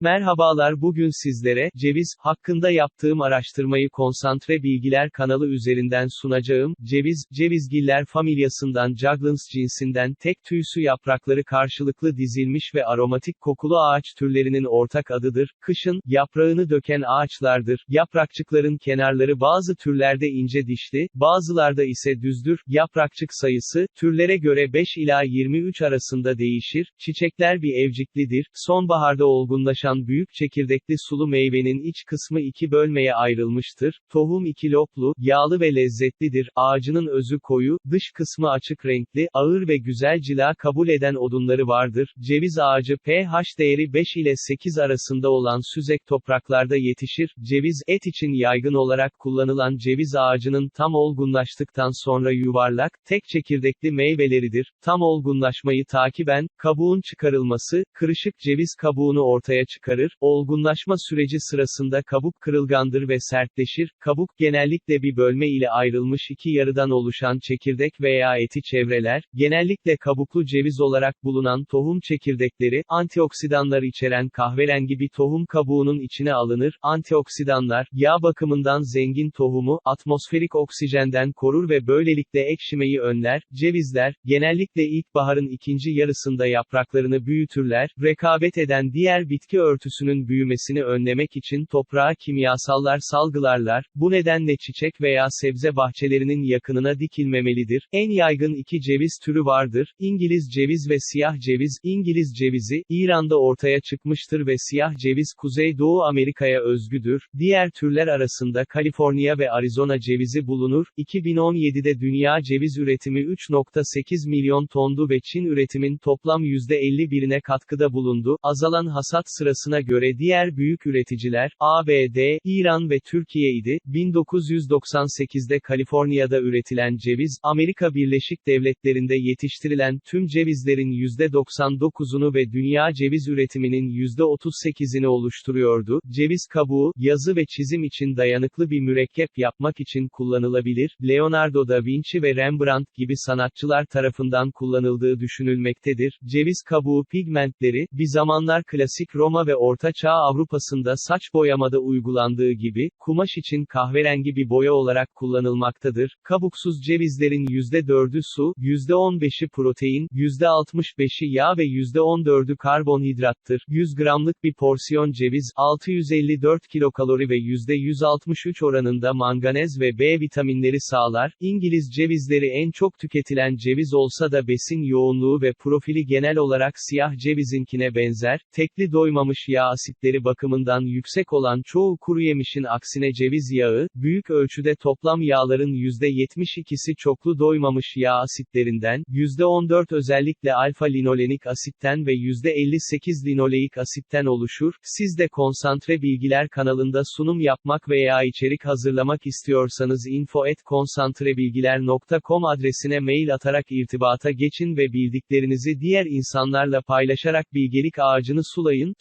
Merhabalar bugün sizlere, ceviz, hakkında yaptığım araştırmayı Konsantre Bilgiler kanalı üzerinden sunacağım, ceviz, cevizgiller familyasından Juglans cinsinden tek tüysü yaprakları karşılıklı dizilmiş ve aromatik kokulu ağaç türlerinin ortak adıdır, kışın, yaprağını döken ağaçlardır, yaprakçıkların kenarları bazı türlerde ince dişli, bazılarda ise düzdür, yaprakçık sayısı, türlere göre 5 ila 23 arasında değişir, çiçekler bir evciklidir, sonbaharda olgunlaşan oluşan büyük çekirdekli sulu meyvenin iç kısmı iki bölmeye ayrılmıştır. Tohum iki loblu, yağlı ve lezzetlidir. Ağacının özü koyu, dış kısmı açık renkli, ağır ve güzel cila kabul eden odunları vardır. Ceviz ağacı pH değeri 5 ile 8 arasında olan süzek topraklarda yetişir. Ceviz, et için yaygın olarak kullanılan ceviz ağacının tam olgunlaştıktan sonra yuvarlak, tek çekirdekli meyveleridir. Tam olgunlaşmayı takiben, kabuğun çıkarılması, kırışık ceviz kabuğunu ortaya çıkarır çıkarır, olgunlaşma süreci sırasında kabuk kırılgandır ve sertleşir, kabuk genellikle bir bölme ile ayrılmış iki yarıdan oluşan çekirdek veya eti çevreler, genellikle kabuklu ceviz olarak bulunan tohum çekirdekleri, antioksidanlar içeren kahverengi bir tohum kabuğunun içine alınır, antioksidanlar, yağ bakımından zengin tohumu, atmosferik oksijenden korur ve böylelikle ekşimeyi önler, cevizler, genellikle ilkbaharın ikinci yarısında yapraklarını büyütürler, rekabet eden diğer bitki örtüsünün büyümesini önlemek için toprağa kimyasallar salgılarlar, bu nedenle çiçek veya sebze bahçelerinin yakınına dikilmemelidir. En yaygın iki ceviz türü vardır, İngiliz ceviz ve siyah ceviz, İngiliz cevizi, İran'da ortaya çıkmıştır ve siyah ceviz Kuzey-Doğu Amerika'ya özgüdür. Diğer türler arasında Kaliforniya ve Arizona cevizi bulunur. 2017'de dünya ceviz üretimi 3.8 milyon tondu ve Çin üretimin toplam %51'ine katkıda bulundu. Azalan hasat sırasında iddiasına göre diğer büyük üreticiler, ABD, İran ve Türkiye idi. 1998'de Kaliforniya'da üretilen ceviz, Amerika Birleşik Devletleri'nde yetiştirilen tüm cevizlerin %99'unu ve dünya ceviz üretiminin %38'ini oluşturuyordu. Ceviz kabuğu, yazı ve çizim için dayanıklı bir mürekkep yapmak için kullanılabilir. Leonardo da Vinci ve Rembrandt gibi sanatçılar tarafından kullanıldığı düşünülmektedir. Ceviz kabuğu pigmentleri, bir zamanlar klasik Roma ve Orta Çağ Avrupa'sında saç boyamada uygulandığı gibi, kumaş için kahverengi bir boya olarak kullanılmaktadır. Kabuksuz cevizlerin %4'ü su, %15'i protein, %65'i yağ ve %14'ü karbonhidrattır. 100 gramlık bir porsiyon ceviz, 654 kilokalori ve %163 oranında manganez ve B vitaminleri sağlar. İngiliz cevizleri en çok tüketilen ceviz olsa da besin yoğunluğu ve profili genel olarak siyah cevizinkine benzer. Tekli doymamış yağ asitleri bakımından yüksek olan çoğu kuru yemişin aksine ceviz yağı, büyük ölçüde toplam yağların %72'si çoklu doymamış yağ asitlerinden, %14 özellikle alfa linolenik asitten ve %58 linoleik asitten oluşur. Siz de Konsantre Bilgiler kanalında sunum yapmak veya içerik hazırlamak istiyorsanız info@konsantrebilgiler.com adresine mail atarak irtibata geçin ve bildiklerinizi diğer insanlarla paylaşarak bilgelik ağacını sulayın.